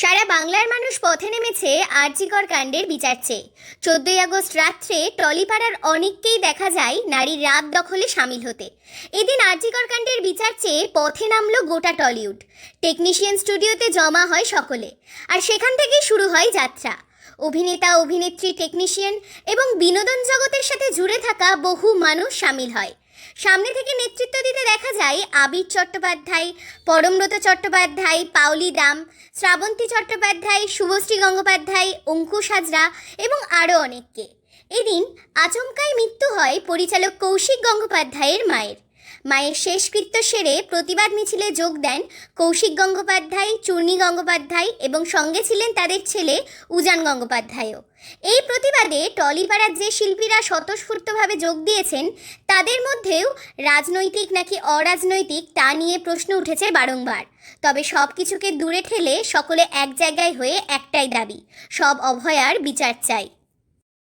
সারা বাংলার মানুষ পথে নেমেছে আরজিকর কাণ্ডের বিচার চেয়ে। চোদ্দই আগস্ট রাত্রে টলিপাড়ার অনেককেই দেখা যায় নারীর রাত দখলে সামিল হতে। এদিন আরজিকর কাণ্ডের বিচার চেয়ে পথে নামলো গোটা টলিউড। টেকনিশিয়ান স্টুডিওতে জমা হয় সকলে। আর সেখান থেকেই শুরু হয় যাত্রা। অভিনেতা, অভিনেত্রী, টেকনিশিয়ান এবং বিনোদন জগতের সাথে জুড়ে থাকা বহু মানুষ সামিল হয়। সামনে থেকে নেতৃত্ব দিতে দেখা যায় আবির চট্টোপাধ্যায়, পরমব্রত চট্টোপাধ্যায় পাউলি দাম, শ্রাবন্তী চট্টোপাধ্যায়, শুভশ্রী গঙ্গোপাধ্যায় অঙ্কুশ হাজরা এবং আরও অনেককে। এদিন আচমকায় মৃত্যু হয় পরিচালক কৌশিক গঙ্গোপাধ্যায়ের মায়ের। মায়ের শেষকৃত্য সেরে প্রতিবাদ মিছিলে যোগ দেন কৌশিক গঙ্গোপাধ্যায়, চূর্ণী গঙ্গোপাধ্যায় এবং সঙ্গে ছিলেন তাদের ছেলে উজান গঙ্গোপাধ্যায়ও। এই প্রতিবাদে টলিপাড়ার যে শিল্পীরা স্বতঃস্ফূর্তভাবে যোগ দিয়েছেন, তাদের মধ্যেও রাজনৈতিক নাকি অরাজনৈতিক তা নিয়ে প্রশ্ন উঠেছে বারংবার। তবে সব কিছুকে দূরে ঠেলে সকলে এক জায়গায় হয়ে একটাই দাবি, সব অভয়ার বিচার চাই।